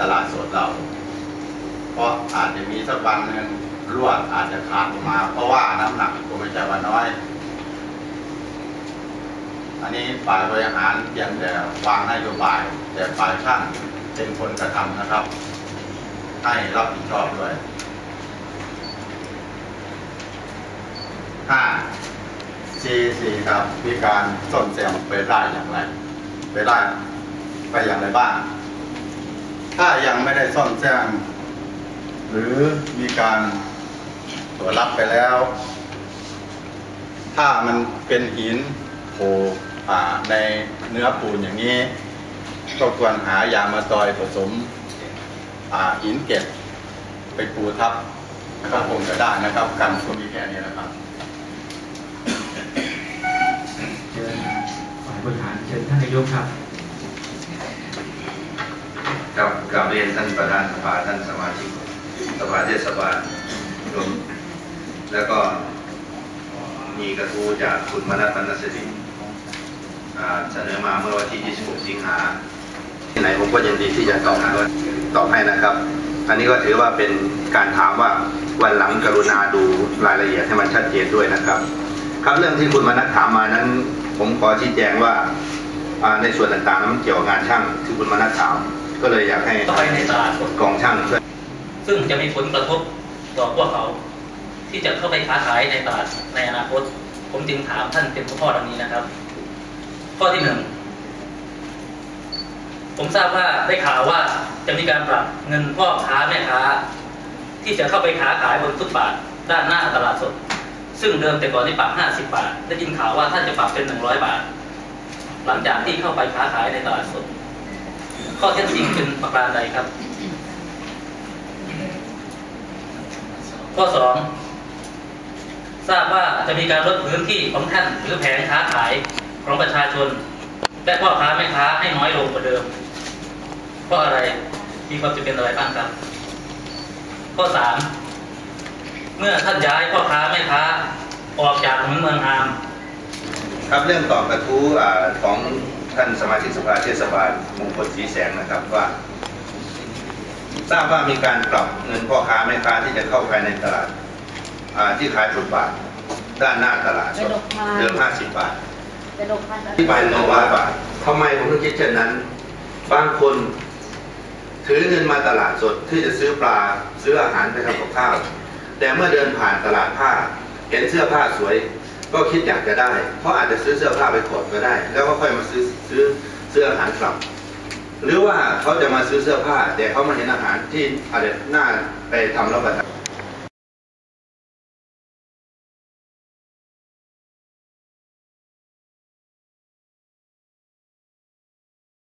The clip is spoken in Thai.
ตลาดสดเรา เพราะอาจจะมีสักวันหนึ่งลวอาจจะขาดออกมา เพราะว่าน้ำหนักก็ไม่ใช่ว่าน้อย อันนี้ฝ่ายบริหารเพียงแต่วางนโยบาย แต่ฝ่ายช่างเป็นคนกระทำนะครับ ให้รับผิดชอบด้วยห้า C4 ครับมีการส้นแซมไปได้อย่างไร ไปได้ไปอย่างไรบ้าง ถ้ายังไม่ได้ซ่อมแซมหรือมีการตรวจรับไปแล้ว ถ้ามันเป็นหินโผล่ในเนื้อปูนอย่างนี้ก็ควรหายามาตอยผสมหินเก็บไปปูทับก็คงจะได้นะครับกันก็มีแค่นี้นะครับเชิญฝ่ายบริหารเชิญท่านนายกครับ ครับกราบเรียนท่านประธานสภาท่านสมาชิกสภาเทศบาลรวมแล้วก็มีกระทู้จากคุณมนัสปนสดินเสนอมาเมื่อวันที่ 26 สิงหาที่ไหนผมก็ยินดีที่จะตอบด้ตอบให้นะครับ อันนี้ก็ถือว่าเป็นการถามว่าวันหลังกรุณาดูรายละเอียดให้มันชัดเจนด้วยนะครับ ครับเรื่องที่คุณมนัสถามมานั้น ผมขอชี้แจงว่าในส่วนต่างๆนั้นเกี่ยวกับงานช่างที่คุณมนัสถาม ก็เลยอยากให้เข้าไปในตลาดสดกองช่างช่วยซึ่งจะมีผลกระทบต่อพวกเขา ที่จะเข้าไปค้าขายในตลาดในอนาคต ผมจึงถามท่านเป็นข้อดังนี้นะครับ ข้อที่หนึ่งผมทราบว่าได้ข่าวว่าจะมีการปรับเงินพ่อค้าแม่ค้า ที่จะเข้าไปค้าขายบนฟุตบาทด้านหน้าตลาดสด ซึ่งเดิมแต่ก่อนที่ปรับ 50 บาท ได้ยินข่าวว่าท่านจะปรับเป็น 100 บาท หลังจากที่เข้าไปค้าขายในตลาดสด ข้อเท็จจริงเป็นประการใดครับ ข้อสองทราบว่าจะมีการลดพื้นที่ของท่านหรือแผงค้าขายของประชาชน และพ่อค้าแม่ค้าให้น้อยลงกว่าเดิมเพราะอะไรมีความจำเป็นอะไรบ้างครับ ข้อสามเมื่อท่านย้ายพ่อค้าแม่ค้าออกจากถนนเมืองอาม ครับเรื่องตอบกระทู้อ่าของ ท่านสมาชิกสภาเทศบาลมงคลศรีแสงนะครับว่า ทราบว่ามีการปรับเงินพ่อค้าแม่ค้าที่จะเข้าภายในตลาดอ่าที่ขายฟุตบาทด้านหน้าตลาดสดเดิม50บาทเป็นโรคพันที่ไปหนึ่งร้อยบาททำไมผมถึงคิดเช่นนั้น บางคนถือเงินมาตลาดสดที่จะซื้อปลาซื้ออาหารไปทำกับข้าว แต่เมื่อเดินผ่านตลาดผ้า เห็นเสื้อผ้าสวย ก็คิดอยากจะได้เพราะอาจจะซื้อเสื้อผ้าไปขดก็ได้ แล้วก็ค่อยมาซื้อซื้อซื้ออาหารกลับ หรือว่าเขาจะมาซื้อเสื้อผ้าแต่เขามาเห็นอาหารที่อาจจะน่าไปทำรับประทาน